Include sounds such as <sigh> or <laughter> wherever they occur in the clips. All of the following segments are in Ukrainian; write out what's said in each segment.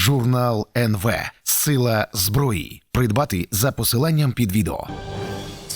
Журнал НВ Сила зброї. Придбати за посиланням під відео.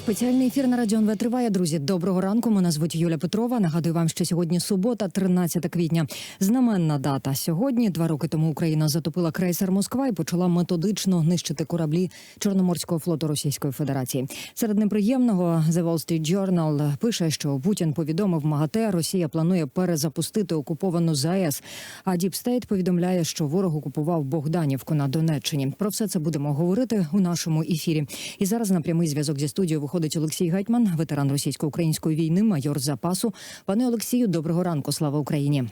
Спеціальний ефір на радіо НВ триває. Друзі, доброго ранку. Мене звуть Юля Петрова. Нагадую вам, що сьогодні субота, 13 квітня. Знаменна дата. Сьогодні два роки тому Україна затопила крейсер Москва і почала методично нищити кораблі Чорноморського флоту Російської Федерації. Серед неприємного The Wall Street Journal пише, що Путін повідомив МАГАТЕ, Росія планує перезапустити окуповану ЗАЕС. А State повідомляє, що ворог окупував Богданівку на Донеччині. Про все це будемо говорити у нашому ефірі. І зараз на прямий зв'язок зі студією виходить Олексій Гетьман, ветеран російсько-української війни, майор запасу. Пане Олексію, доброго ранку. Слава Україні.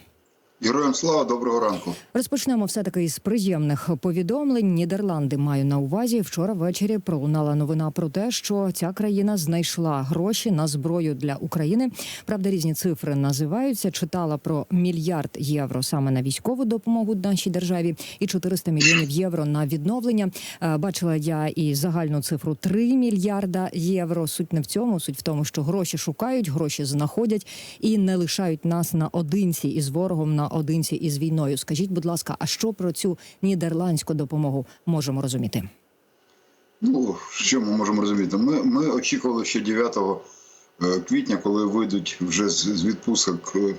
Героям слава, доброго ранку. Розпочнемо все таки із приємних повідомлень. Нідерланди маю на увазі. Вчора ввечері пролунала новина про те, що ця країна знайшла гроші на зброю для України. Правда, різні цифри називаються. Читала про мільярд євро саме на військову допомогу нашій державі і 400 мільйонів євро на відновлення. Е, Бачила я і загальну цифру 3 мільярда євро. Суть не в цьому, суть в тому, що гроші шукають, гроші знаходять і не лишають нас наодинці із ворогом наодинці із війною. Скажіть, будь ласка, а що про цю нідерландську допомогу можемо розуміти? Ну, що ми можемо розуміти? Ми, ми очікували ще 9 е, квітня, коли вийдуть вже з, відпусок е,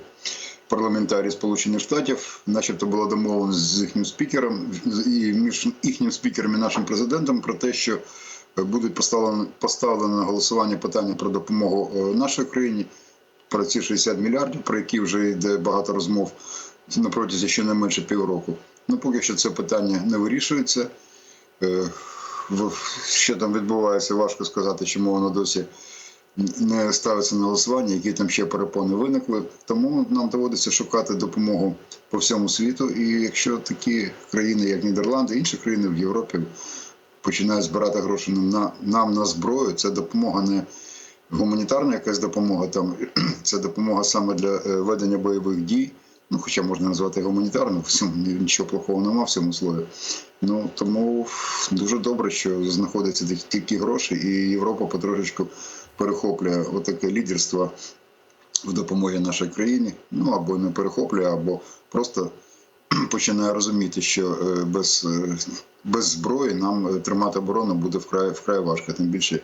парламентарі Сполучених Штатів, начебто було домовлено з їхнім спікером і між їхнім спікером і нашим президентом про те, що е, будуть поставлено, поставлено на голосування питання про допомогу нашій країні про ці 60 мільярдів, про які вже йде багато розмов на протязі щонайменше півроку. Ну, поки що це питання не вирішується. Е, Що там відбувається, важко сказати, чому воно досі не ставиться на голосування, які там ще перепони виникли. Тому нам доводиться шукати допомогу по всьому світу. І якщо такі країни, як Нідерланди, інші країни в Європі починають збирати гроші на, нам на зброю, це допомога не гуманітарна якась допомога, там <clears throat> це допомога саме для е, ведення бойових дій. Ну, хоча можна назвати гуманітарною, в цьому нічого плохого немає в цьому слові. Ну тому дуже добре, що знаходяться такі- гроші, і Європа потрошечку перехоплює отаке лідерство в допомозі нашій країні. Ну або не перехоплює, або просто <clears throat> починає розуміти, що е, без, е, без зброї нам тримати оборону буде вкрай вкрай важко. Тим більше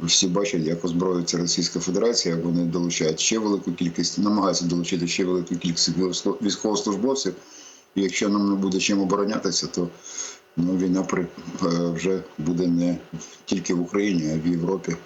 всі бачать, як озброюється Російська Федерація. Вони долучають ще велику кількість, намагаються долучити ще велику кількість військовослужбовців. І якщо нам не буде чим оборонятися, то ну, війна е, вже буде не тільки в Україні, а й в Європі,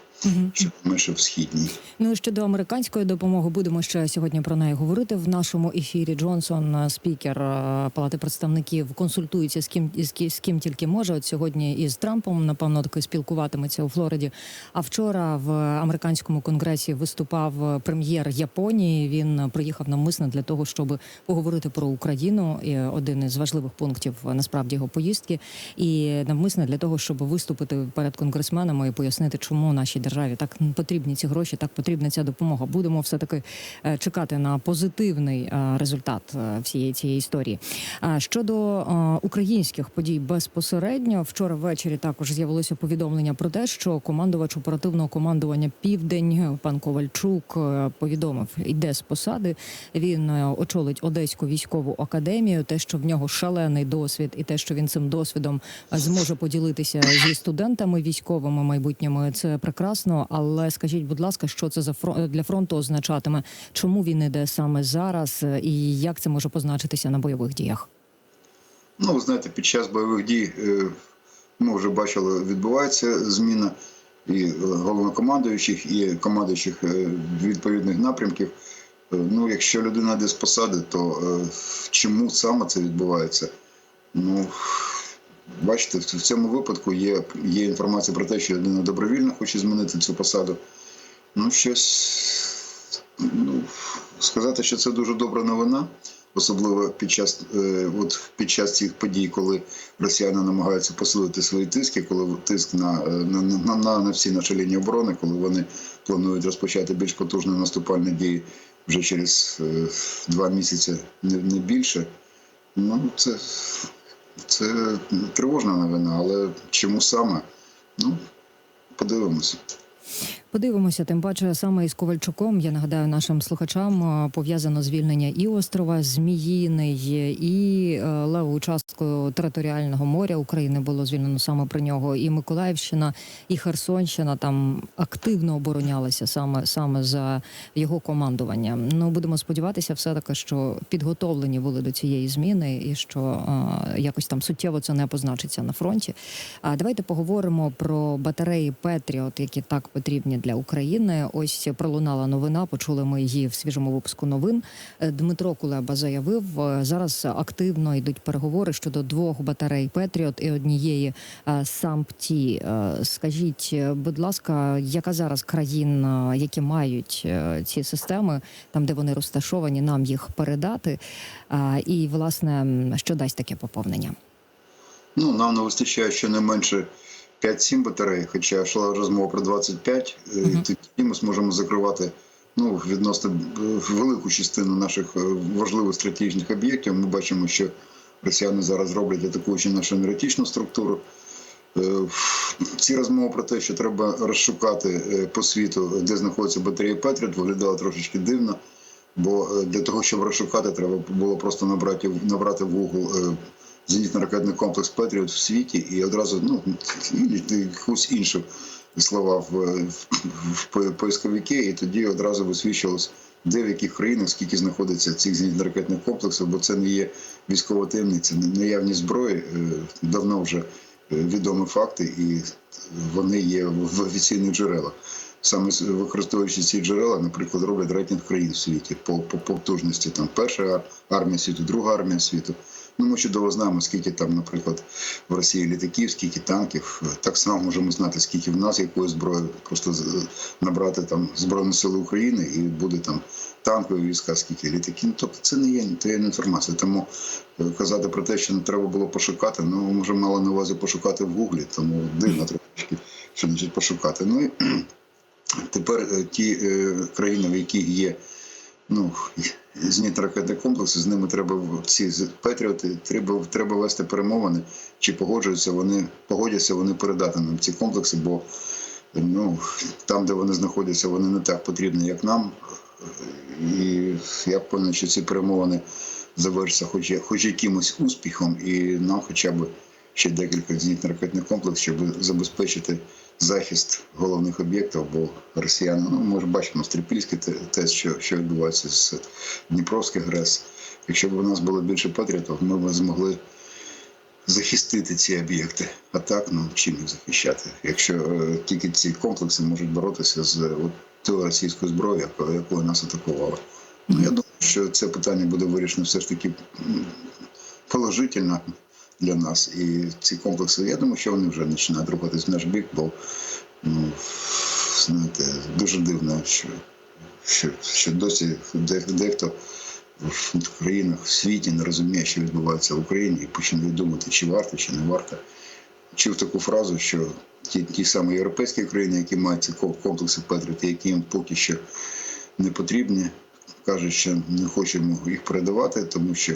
що менше в східній. Ну і щодо американської допомоги, будемо ще сьогодні про неї говорити в нашому ефірі. Джонсон, е, спікер е, Палати представників, консультується з ким з ким, з ким тільки може. От сьогодні із Трампом, напевно, таки спілкуватиметься у Флориді. А вчора в американському конгресі виступав е, прем'єр Японії. Він приїхав навмисно для того, щоб поговорити про Україну. І один із важливих пунктів насправді його поїздки, і навмисно для того, щоб виступити перед конгресменами і пояснити, чому нашій державі так потрібні ці гроші, так потрібна ця допомога. Будемо все таки чекати на позитивний е, результат е, всієї цієї історії. А щодо е, українських подій безпосередньо, вчора ввечері також з'явилося повідомлення про те, що командувач оперативного командування Південь пан Ковальчук е, повідомив, йде з посади. Він е, очолить Одеську військову академію. Те, що в нього шалений досвід, і те, що він цим досвідом е, зможе поділитися зі студентами військовими майбутніми, це прекрасно. Але скажіть, будь ласка, що це за фро- для фронту означатиме? Чому він іде саме зараз, е, і як це може позначитися на бойових діях? Ну, ви знаєте, під час бойових дій е, ми вже бачили, відбувається зміна і головнокомандуючих, і командуючих е, відповідних напрямків. Ну, якщо людина йде з посади, то чому саме це відбувається? Ну, бачите, в цьому випадку є, є інформація про те, що людина добровільно хоче змінити цю посаду. Ну, щось ну, сказати, що це дуже добра новина, особливо під час, е, от під час цих подій, коли росіяни намагаються посилити свої тиски, коли тиск на, е, на, на, на, на всі наші лінії оборони, коли вони планують розпочати більш потужні наступальні дії вже через е, два місяці, не, не більше. Ну, це, це тривожна новина, але чому саме? Ну, подивимося. Подивимося, тим паче саме із Ковальчуком. Я нагадаю нашим слухачам пов'язано звільнення і острова Зміїний, і е, леву частку територіального моря України було звільнено саме про нього. І Миколаївщина, і Херсонщина там активно оборонялися саме саме за його командування. Ну будемо сподіватися, все таки, що підготовлені були до цієї зміни, і що а, якось там суттєво це не позначиться на фронті. А давайте поговоримо про батареї Петріот, які так потрібні для України. Ось пролунала новина. Почули ми її в свіжому випуску новин. Е, Дмитро Кулеба заявив, е, зараз активно йдуть переговори щодо двох батарей Петріот і однієї е, САМПТІ. Скажіть, будь ласка, яка зараз країн, е, які мають ці системи, там де вони розташовані, нам їх передати? І власне, що дасть таке поповнення? Ну, нам не вистачає щонайменше 5-7 батарей, хоча йшла розмова про 25, е, Мгм. тоді ми зможемо закривати ну, відносно е, велику частину наших е, важливих стратегічних об'єктів. Ми бачимо, що росіяни зараз роблять атакуючи нашу енергетичну структуру. Ці розмови про те, що треба розшукати по світу, де знаходяться батареї Петріот, виглядало трошечки дивно. Бо для того, щоб розшукати, треба було просто набрати, набрати в Google зенітно-ракетний комплекс Петріот в світі і одразу ну, якусь іншу слова в, в, в поисковики, і тоді одразу висвічувалось, де в яких країнах скільки знаходиться цих зенітно-ракетних комплексів, бо це не є військова таємниця. Наявність зброї е, давно вже е, відомі факти, і вони є в офіційних джерелах. Саме використовуючи ці джерела, наприклад, роблять рейтинг країн в світі по, по потужності. Там перша армія світу, друга армія світу. Ну, ми чудово знаємо, скільки там, наприклад, в Росії літаків, скільки танків. Так само можемо знати, скільки в нас якої зброї, просто набрати там Збройні Сили України і буде там танкові війська, скільки літаків. Ну, тобто це не є таємна інформація. Тому е, казати про те, що не треба було пошукати, ну може мало на увазі пошукати в Гуглі, тому дивно трошки, що значить пошукати. Ну і <clears throat> тепер е, ті е, країни, в яких є ну, зенітно-ракетні комплекси, з ними треба ці Петріоти, треба, треба вести перемовини, чи погоджуються вони, погодяться вони передати нам ці комплекси, бо ну, там, де вони знаходяться, вони не так потрібні, як нам. І я впевнений, що ці перемовини завершаться хоч, хоч якимось успіхом, і нам хоча б ще декілька зенітно-ракетних комплексів, щоб забезпечити захист головних об'єктів, бо росіяни, ну ми ж бачимо стріпільський те- що, що відбувається з Дніпровських ГРЕС. Якщо б у нас було більше патріотів, ми б змогли захистити ці об'єкти. А так, ну чим їх захищати? Якщо е, тільки ці комплекси можуть боротися з от, тою російською зброєю, якою нас атакували. Ну, я думаю, що це питання буде вирішено все ж таки положительно для нас. І ці комплекси, я думаю, що вони вже починають рухатись в наш бік, бо ну, знаєте, дуже дивно, що, що, що досі дехто в країнах в світі не розуміє, що відбувається в Україні, і починає думати, чи варто, чи не варто. Чув таку фразу, що ті, ті самі європейські країни, які мають ці комплекси Петріот, які їм поки що не потрібні, кажуть, що не хочемо їх передавати, тому що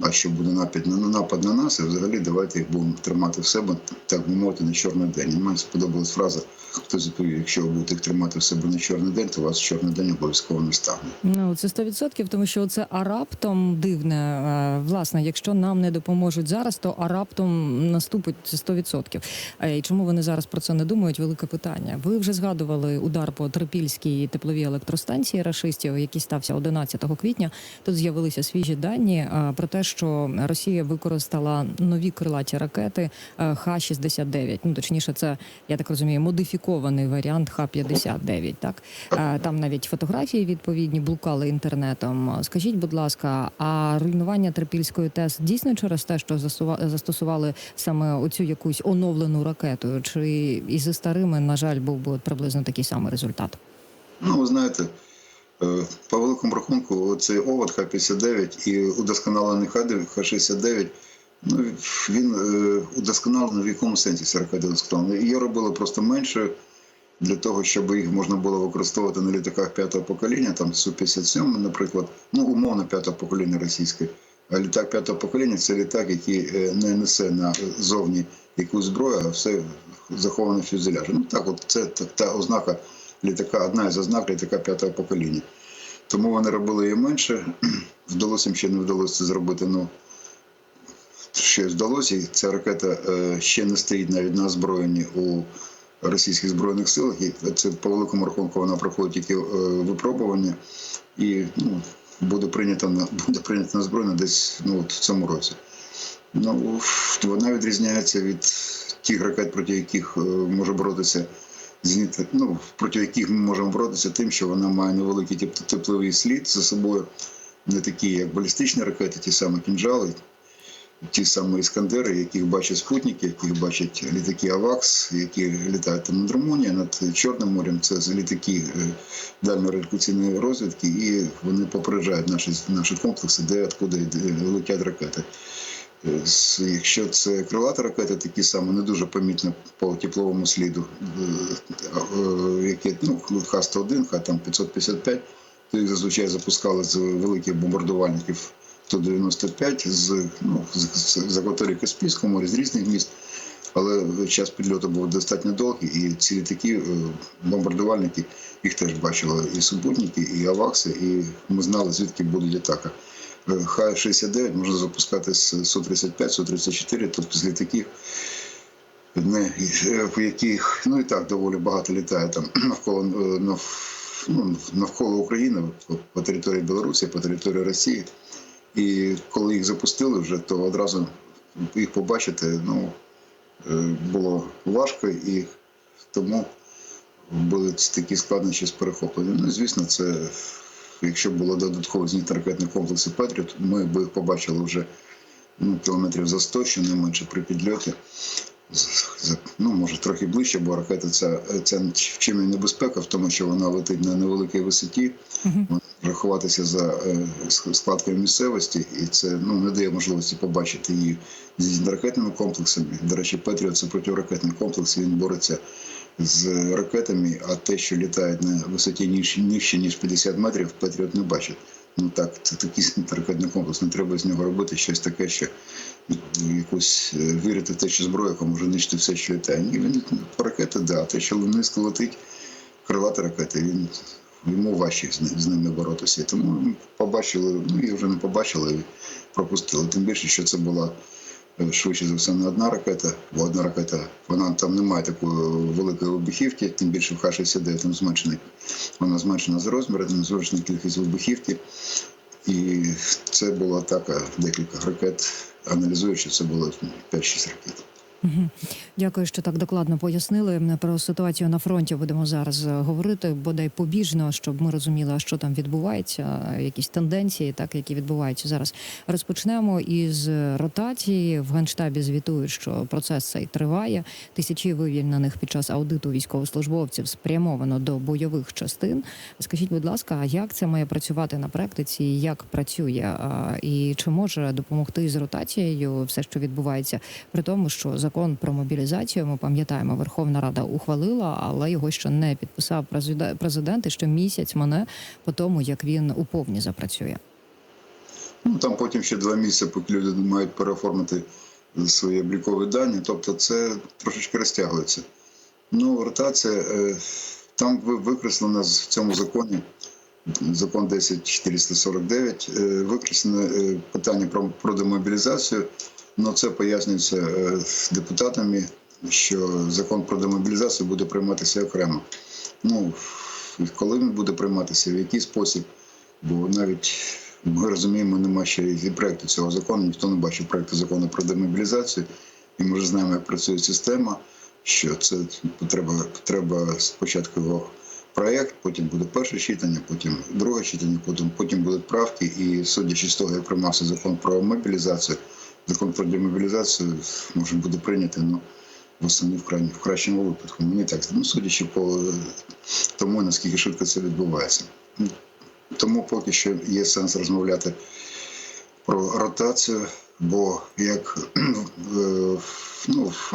а що буде напад на напад на нас, і взагалі давайте їх будемо тримати в себе, так би мовити, на чорний день. Мені сподобалась фраза, хтось відповів, якщо ви будете їх тримати в себе на чорний день, то вас чорний день обов'язково не стане. Ну це 100%, тому що це а раптом дивне. е, Власне, якщо нам не допоможуть зараз, то а раптом наступить це 100%. Е, І чому вони зараз про це не думають? Велике питання. Ви вже згадували удар по Трипільській тепловій електростанції рашистів, який стався 11 квітня. Тут з'явилися свіжі дані е, про те, що Росія використала нові крилаті ракети е, Х-69. Ну точніше, це я так розумію, модифікований варіант Х-59. Так Е, там навіть фотографії відповідні блукали інтернетом. Скажіть, будь ласка, а руйнування Трипільської ТЕС дійсно через те, що застосували саме оцю якусь оновлену ракету? Чи із старими, на жаль, був би приблизно такий самий результат? Ну, ви знаєте, по великому рахунку, цей овод Х-59 і удосконалений Х-69, ну, він е, удосконалений в якому сенсі ця ракета удосконалена? Її робили просто менше для того, щоб їх можна було використовувати на літаках п'ятого покоління, там Су-57, наприклад, ну, умовно п'ятого покоління російської А літак п'ятого покоління це літак, який е, не несе назовні якусь зброю, а все заховано в фюзеляжі. Ну так, от це та, та ознака літака, одна із ознак літака п'ятого покоління. Тому вони робили її менше. <clears throat> Вдалося їм ще не вдалося це зробити. Ну, щось вдалося. І ця ракета е, ще не стоїть навіть на озброєнні у російських збройних силах. І це по великому рахунку вона проходить тільки е, випробування і ну, буде прийнята на <laughs> буде прийнята на збройну десь ну, от в цьому році. Ну, вона відрізняється від тих ракет, проти яких е, може боротися зенітна, ну, проти яких ми можемо боротися тим, що вона має невеликий теп- тепловий слід за собою, не такі, як балістичні ракети, ті самі кінжали, ті самі іскандери, яких бачать спутники, яких бачать літаки АВАКС, які літають там над над Чорним морем. Це літаки е, дальньорадіолокаційної розвідки, і вони попереджають наші, наші комплекси, де откуди летять ракети. Е, Якщо це крилата ракета, такі саме не дуже помітно по тепловому сліду, е, е, які ну, Х-101, Х-555, то їх зазвичай запускали з великих бомбардувальників Ту-95 з, ну, з, акваторії Каспійського з різних міст. Але час підльоту був достатньо довгий, і ці літаки, бомбардувальники, їх теж бачили і супутники, і авакси, і ми знали, звідки буде атака. Е, Х-69 можна запускати з Су-35, Су-34, тобто з літаків, в яких ну і так доволі багато літає там навколо, е, ну, навколо України, по, по території Білорусі, по території Росії. І коли їх запустили вже, то одразу їх побачити ну, е, було важко і тому були такі складнощі з перехопленням. Ну, звісно, це якщо було додатково зенітно-ракетні комплекси Петріот, ми б їх побачили вже ну, кілометрів за 100, що не менше при підльоті. Ну, може, трохи ближче, бо ракета ця, ця в чим і небезпека, в тому, що вона летить на невеликій висоті, вона може ховатися за е, складкою місцевості, і це ну, не дає можливості побачити її з ракетними комплексами. До речі, Петріот це противоракетний комплекс, він бореться з ракетами, а те, що літає на висоті нижче, ніж 50 метрів, Петріот не бачить. Ну так, це такий <laughs> ракетний комплекс. Не треба з нього робити щось таке, що якусь е, вірити в те, що зброя яка може нищити все, що літає. Ні, він ракети, да, те, що низько летить, крилата ракета, він йому важче з, ни- з ними боротися. Тому побачили, ну і вже не побачили, пропустили. Тим більше, що це була швидше за все не одна ракета, бо одна ракета, вона там не має такої великої вибухівки, тим більше в Х-69 там зменшений, вона зменшена з розміру, там зменшена кількість вибухівки. І це була атака декілька ракет. Аналізуючи, це було 5-6 ракет. Дякую, що так докладно пояснили. Про ситуацію на фронті будемо зараз е, говорити, бодай побіжно, щоб ми розуміли, що там відбувається, якісь тенденції, так які відбуваються зараз. Розпочнемо із ротації. В генштабі звітують, що процес цей триває. Тисячі вивільнених під час аудиту військовослужбовців спрямовано до бойових частин. Скажіть, будь ласка, а як це має працювати на практиці? Як працює і чи може допомогти з ротацією все, що відбувається, при тому, що закон про мобілізацію ми пам'ятаємо, Верховна Рада ухвалила, але його ще не підписав президе- президент. І ще місяць мене по тому, як він у повні запрацює. Ну там потім ще два місяці, поки люди мають переоформити свої облікові дані. Тобто це трошечки розтягується. Ну, ротація е, там ви- викреслено в цьому законі, закон 10449, е, викреслено е, питання про, про демобілізацію. Ну, це пояснюється е, депутатами, що закон про демобілізацію буде прийматися окремо. Ну, коли він буде прийматися, в який спосіб, бо навіть ми розуміємо, немає ще і проєкту цього закону, ніхто не бачив проєкту закону про демобілізацію, і ми вже знаємо, як працює система, що це треба, треба спочатку його проєкт, потім буде перше читання, потім друге читання, потім, потім будуть правки. І судячи з того, як приймався закон про мобілізацію, закон про демобілізацію може буде прийнятий ну, восени в, крайні, в кращому випадку. Мені так, ну, судячи по е, тому, наскільки швидко це відбувається. Тому поки що є сенс розмовляти про ротацію, бо як е, ну, в-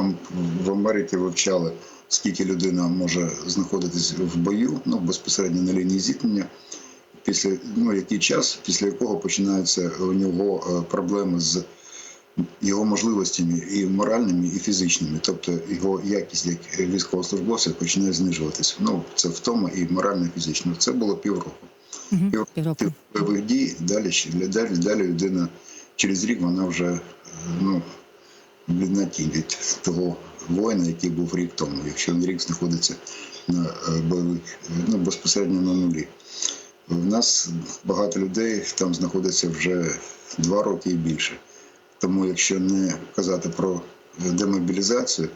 в Америці вивчали, скільки людина може знаходитись в бою, ну безпосередньо на лінії зіткнення після ну який час, після якого починаються у нього е, проблеми з його можливостями і моральними, і фізичними, тобто його якість як військовослужбовця починає знижуватися. Ну це втома і морально, і фізично. Це було півроку. Мгм. Півроку бойових дій, далі далі, далі людина через рік вона вже е, ну відна від того воїна, який був рік тому, якщо він рік знаходиться на е, бойових, ну безпосередньо на нулі. У нас багато людей там знаходиться вже два роки і більше. Тому, якщо не казати про демобілізацію,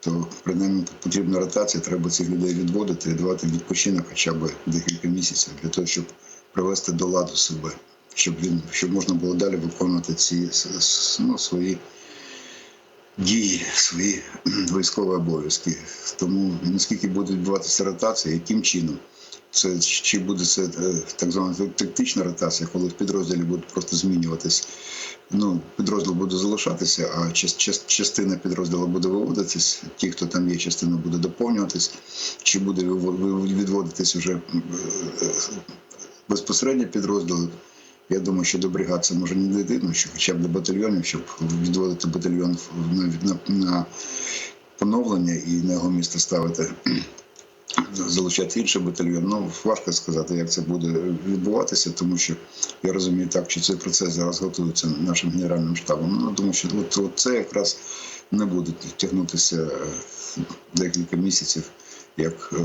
то принаймні потрібна ротація, треба цих людей відводити і давати відпочинок хоча б декілька місяців для того, щоб привести до ладу себе, щоб він щоб можна було далі виконувати ці ну, свої дії, свої <clears throat> військові обов'язки. Тому наскільки буде відбуватися ротація, яким чином? Це чи буде це е, так звана тактична ротація, коли в підрозділі будуть просто змінюватись. Ну, підрозділ буде залишатися, а час, час, частина підрозділу буде виводитись. Ті, хто там є, частина буде доповнюватись, чи буде відводитись вже е, безпосередньо підрозділи. Я думаю, що до бригад це може не дійти, ну, що хоча б до батальйонів, щоб відводити батальйон на, на, на поновлення і на його місце ставити залучати інший батальйон. Ну важко сказати, як це буде відбуватися, тому що я розумію так, що цей процес зараз готується нашим генеральним штабом. Ну думаю, що от, от це якраз не буде тягнутися е, декілька місяців. Як е,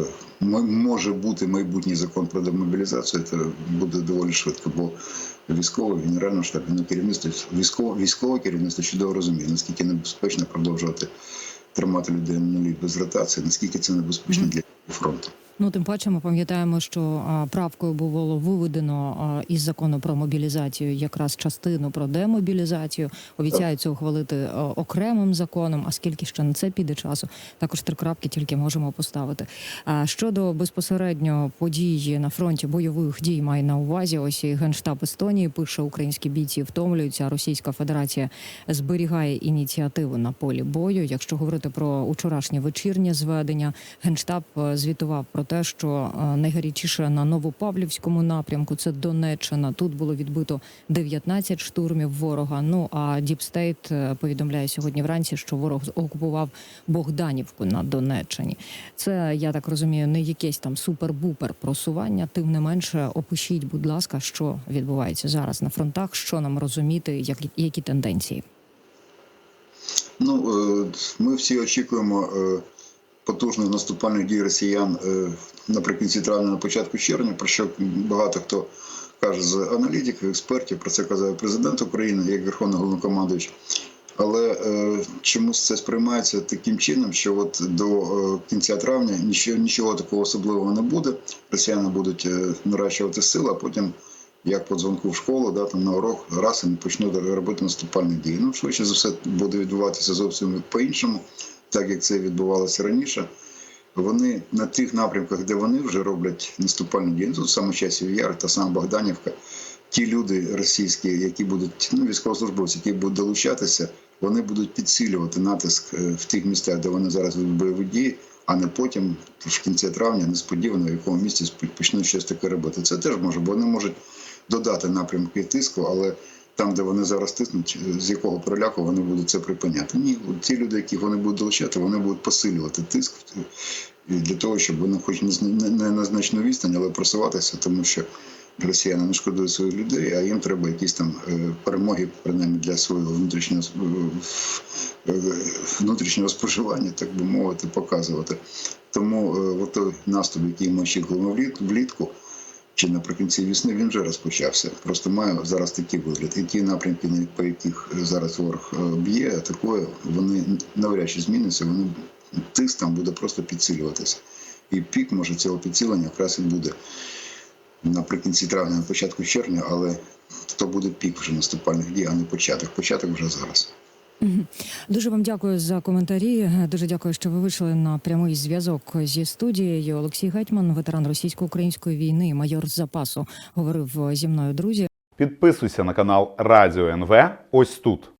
може бути майбутній закон про демобілізацію, це буде доволі швидко, бо військове генеральне штаб, ну, керівництво військове військове керівництво чудово розуміє, наскільки небезпечно продовжувати тримати людей на нулі без ротації, наскільки це небезпечно для фронту. Ну, тим паче, ми пам'ятаємо, що правкою було виведено із закону про мобілізацію якраз частину про демобілізацію. Обіцяються ухвалити окремим законом. А скільки ще на це піде часу? Також три крапки тільки можемо поставити. Щодо безпосередньо подій на фронті бойових дій має на увазі. Ось і генштаб Естонії пише: українські бійці втомлюються. Російська Федерація зберігає ініціативу на полі бою. Якщо говорити про учорашнє вечірнє зведення, генштаб е, звітував про те, що е, найгарячіше на Новопавлівському напрямку це Донеччина. Тут було відбито 19 штурмів ворога. Ну а Діпстейт повідомляє сьогодні вранці, що ворог окупував Богданівку на Донеччині. Це я так розумію, не якесь там супер-бупер просування. Тим не менше, опишіть, будь ласка, що відбувається зараз на фронтах, що нам розуміти, які, які тенденції. Ну, е, ми всі очікуємо е, потужних наступальних дій росіян е, наприкінці травня, на початку червня, про що багато хто каже з аналітиків, експертів, про це казав президент України як Верховний Головнокомандуючий. Але е, чомусь це сприймається таким чином, що от до е, кінця травня нічого, нічого такого особливого не буде. Росіяни будуть наращувати сили, а потім, як по дзвонку в школу, да, там на урок, раз і почнуть робити наступальні дії. Ну, швидше за все, буде відбуватися зовсім по-іншому, так як це відбувалося раніше. Вони на тих напрямках, де вони вже роблять наступальні дії, ну, саме часів Яр та сама Богданівка. Ті люди російські, які будуть ну, військовослужбовці, які будуть долучатися, вони будуть підсилювати натиск е, в тих місцях, де вони зараз ведуть бойові дії, а не потім, в кінці травня, несподівано, в якому місці почнуть щось таке робити. Це теж може, бо вони можуть додати напрямки тиску, але там, де вони зараз тиснуть, з якого проляку вони будуть це припиняти. Ні, ті люди, яких вони будуть долучати, вони будуть посилювати тиск е, для того, щоб вони, хоч не, на значну відстань, але просуватися, тому що росіяни не шкодують своїх людей, а їм треба якісь там е, перемоги, принаймні для свого внутрішнього е, внутрішнього споживання, так би мовити, показувати. Тому той наступ, який ми очікуємо вліт- влітку. Чи наприкінці весни він вже розпочався. Просто має зараз такий вигляд. І ті напрямки, по яких зараз ворог е, б'є, атакує, вони навряд чи зміняться. Вони тиск там буде просто підсилюватися. І пік може цього підсилення якраз і буде наприкінці травня, на початку червня, але то буде пік вже наступальних дій, а не початок. Початок вже зараз. Дуже вам дякую за коментарі. Дуже дякую, що ви вийшли на прямий зв'язок зі студією. Олексій Гетьман, ветеран російсько-української війни, майор запасу, говорив зі мною. Друзі. Підписуйся на канал Радіо НВ ось тут.